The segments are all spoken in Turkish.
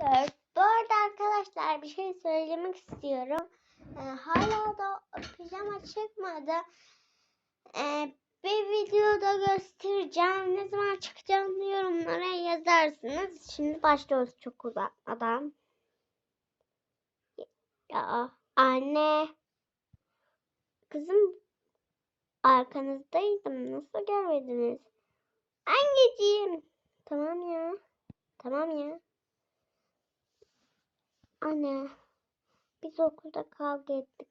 4. Bu arada arkadaşlar bir şey söylemek istiyorum. Ee, hala da pijama çıkmadı. Ee, bir videoda göstereceğim. Ne zaman çıkacağını yorumlara yazarsınız. Şimdi başlıyoruz çok uzatmadan. Ya anne. Kızım arkanızdaydım. Nasıl görmediniz? Anneciğim. Tamam ya. Tamam ya. Anne. Biz okulda kavga ettik.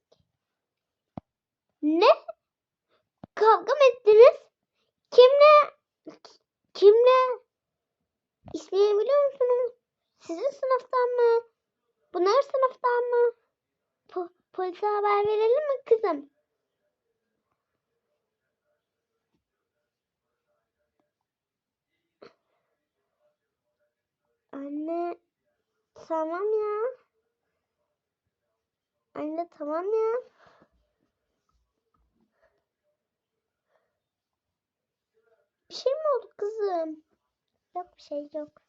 Ne? Kavga mı ettiniz? Kimle? Ki- Kimle? İsmini musunuz? Sizin sınıftan mı? Bunlar sınıftan mı? Po polise haber verelim mi kızım? Anne tamam ya. Anne tamam ya. Bir şey mi oldu kızım? Yok bir şey yok.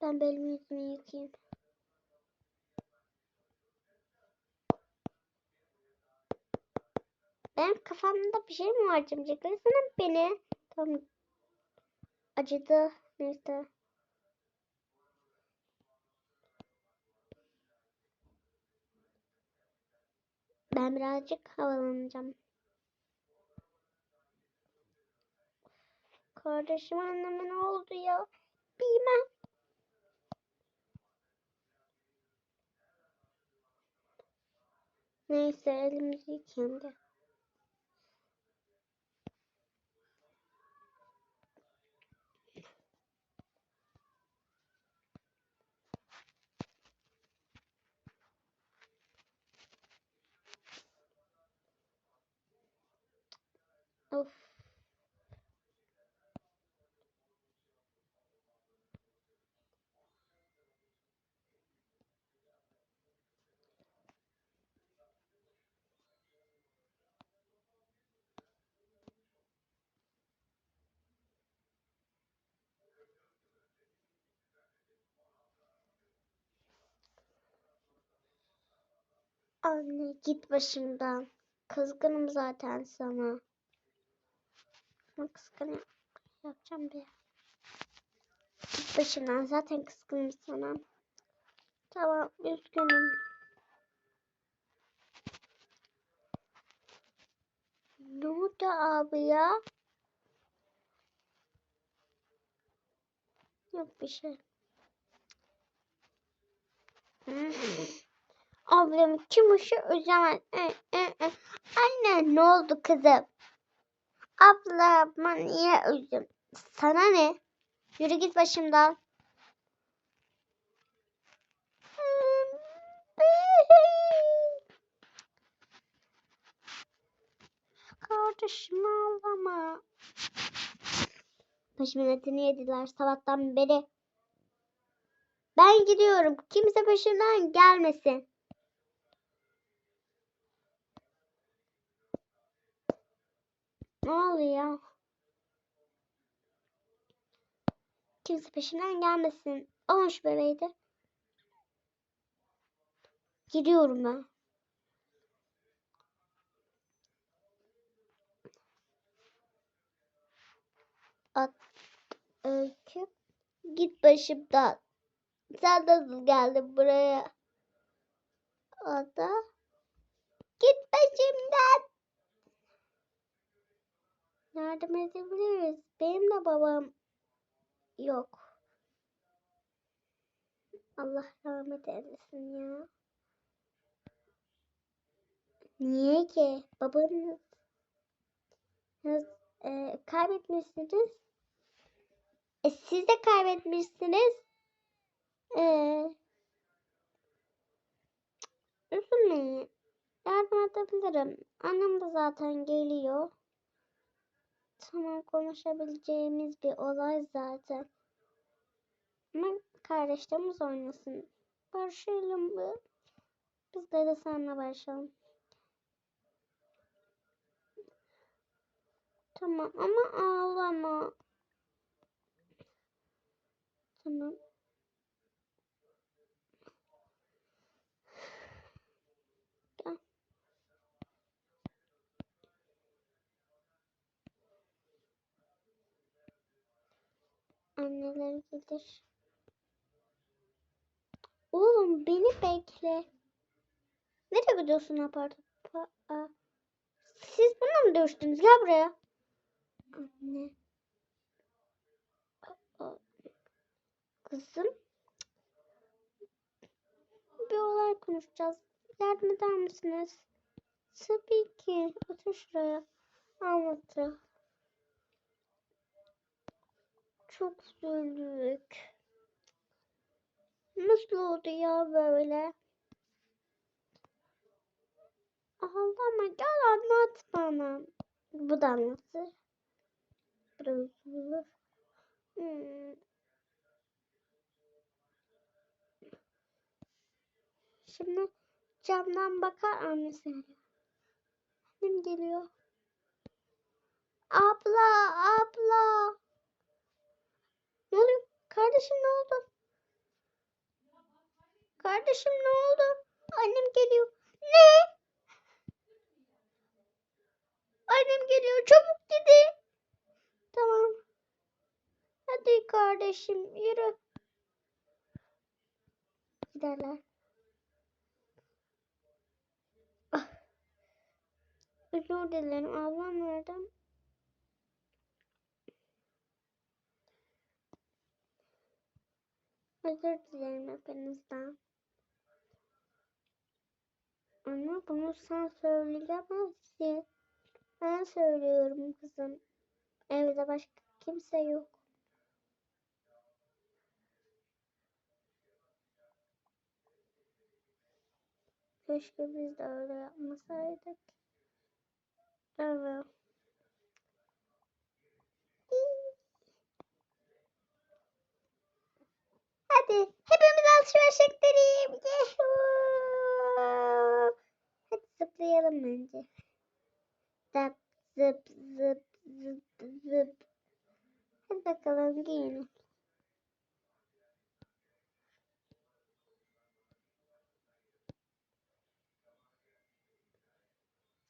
Ben belimi yüzümü yıkayayım. Benim kafamda bir şey mi var cimciklersene beni. Tamam. Acıdı. Neyse. Ben birazcık havalanacağım. Kardeşim anneme ne oldu ya? Bilmem. Neyse elimizi yıkayalım gel. Of. Anne git başımdan. Kızgınım zaten sana. Ama kıskanım. Yapacağım bir. Git başımdan zaten kızgınım sana. Tamam üzgünüm. Ne oldu abi ya? Yok bir şey. Ablam kim e, e. Anne ne oldu kızım? Ablama niye üzdün? Sana ne? Yürü git başımdan. Kardeşim ağlama. Başımın etini yediler sabahtan beri. Ben gidiyorum. Kimse başımdan gelmesin. Ne oluyor? Kimse peşimden gelmesin. Alın şu bebeği de. Gidiyorum ben. At, öykü. Git başımdan. Sen nasıl geldin buraya? Ada. Git başımdan. Yardım edebiliriz. Benim de babam yok. Allah rahmet eylesin ya. Niye ki? Babanız e, kaybetmişsiniz. E, siz de kaybetmişsiniz. E, üzülmeyin. Yardım edebilirim. Annem de zaten geliyor. Tamam konuşabileceğimiz bir olay zaten. Ama kardeşlerimiz oynasın. Barışalım mı? Biz de, de seninle barışalım. Tamam ama ağlama. Tamam. Gel. Gelir. Oğlum beni bekle. Nereye gidiyorsun apar topar? Aa, Siz bununla mı dövüştünüz? Gel buraya. Anne. Kızım. Bir olay konuşacağız. Yardım eder misiniz? Tabii ki. Otur şuraya. Anlatı. Çok üzüldük. Nasıl oldu ya böyle? Ağlama gel anlat bana. Bu da anlatır. Bu da üzülür. Hmm. Şimdi camdan bakar annesine. Annem geliyor. Abla, abla. Ne oluyor? Kardeşim ne oldu? Kardeşim ne oldu? Annem geliyor. Ne? Annem geliyor. Çabuk gidin. Tamam. Hadi kardeşim yürü. Giderler. Ah. Özür dilerim. Ablam nerede? Özür dilerim hepinizden. Ama bunu sen söyleyemezsin. Ben söylüyorum kızım. Evde başka kimse yok. Keşke biz de öyle yapmasaydık. Evet. Hadi hepimiz alışverişe gidelim. Yuhuu. Zıplayalım bence. Zıp zıp zıp zıp zıp. Hadi bakalım giyin.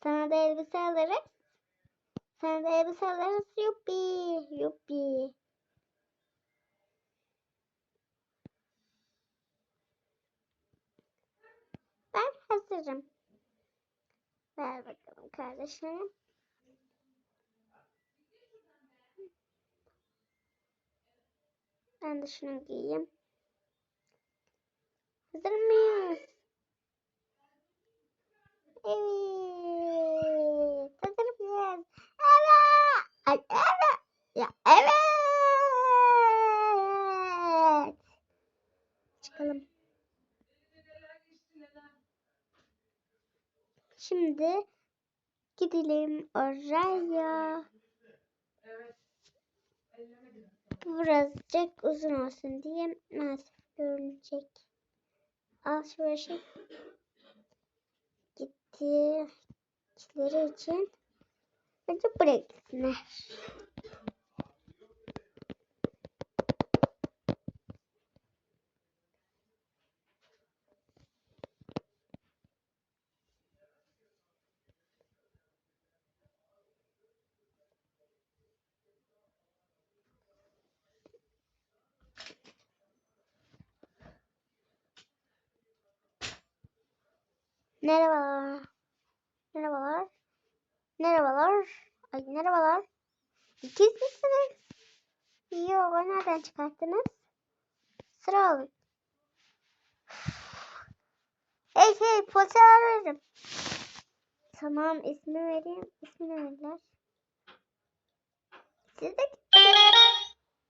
Sana da elbise alırız. Sana da elbise alırız. Yuppi. Yuppi. Ben hazırım. Ver bakalım kardeşim. Ben de şunu giyeyim. Hazır mıyız? Evet. Hazır mıyız? Evet. Ay, evet. Ya evet. Çıkalım. Şimdi gidelim oraya. Birazcık uzun olsun diye nasıl görünecek. Alışverişe gittikleri için önce buraya gitsinler. Merhabalar. Merhabalar. Merhabalar. Ay merhabalar. İkiz misiniz? Yok, nereden çıkarttınız? Sıra alın. Hey hey, polise ararım. Tamam, ismi vereyim. İsmini verdiler. Siz de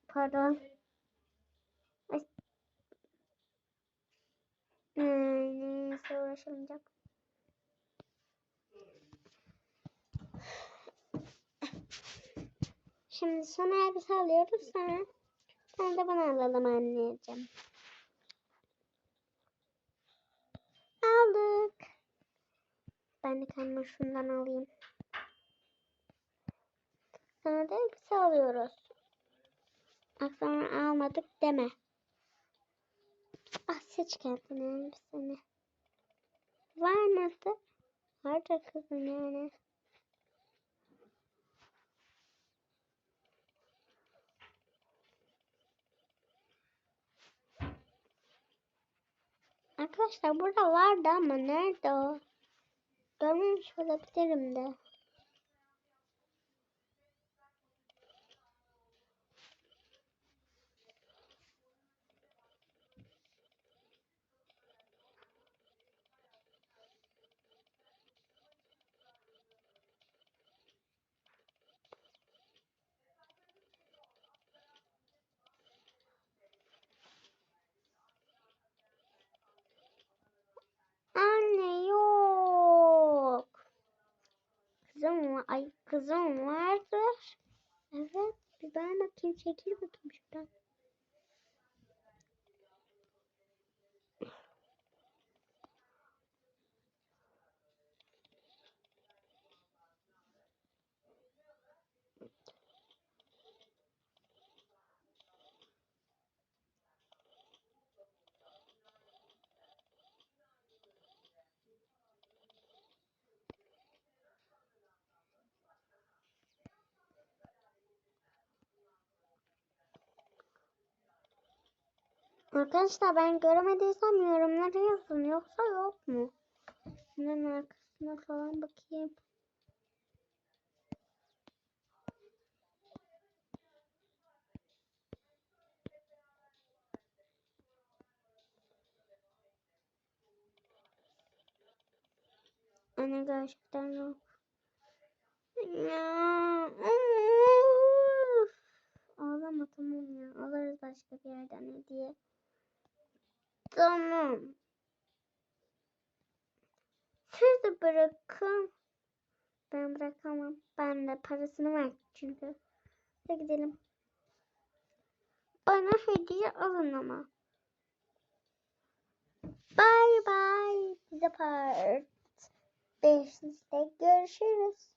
Pardon. Ay. Hmm, neyse uğraşamayacağım. Şimdi sana elbise alıyoruz sana. Ben de bunu alalım anneciğim. Aldık. Ben de kendime şundan alayım. Sana da elbise alıyoruz. Akşam almadık deme. Ah seç kendine elbiseni. Var mıydı? Vardır kızım yani. Arkadaşlar burada vardı ama nerede o? Görmemiş olabilirim de. Anne yok. Kızım var. Ay kızım vardır. Evet. Bir ben bakayım. Çekil bakayım şuradan. Arkadaşlar ben göremediysem yorumlara yazın. Yoksa yok mu? Bunların arkasına falan bakayım. Anne gerçekten yok. Ya. Ağlama tamam ya. Alırız başka bir yerden hediye. Tamam. Siz bırakın. Ben bırakamam. Ben de parasını ver çünkü. Hadi gidelim. Bana hediye alın ama. Bye bye. Bize part 5'te görüşürüz.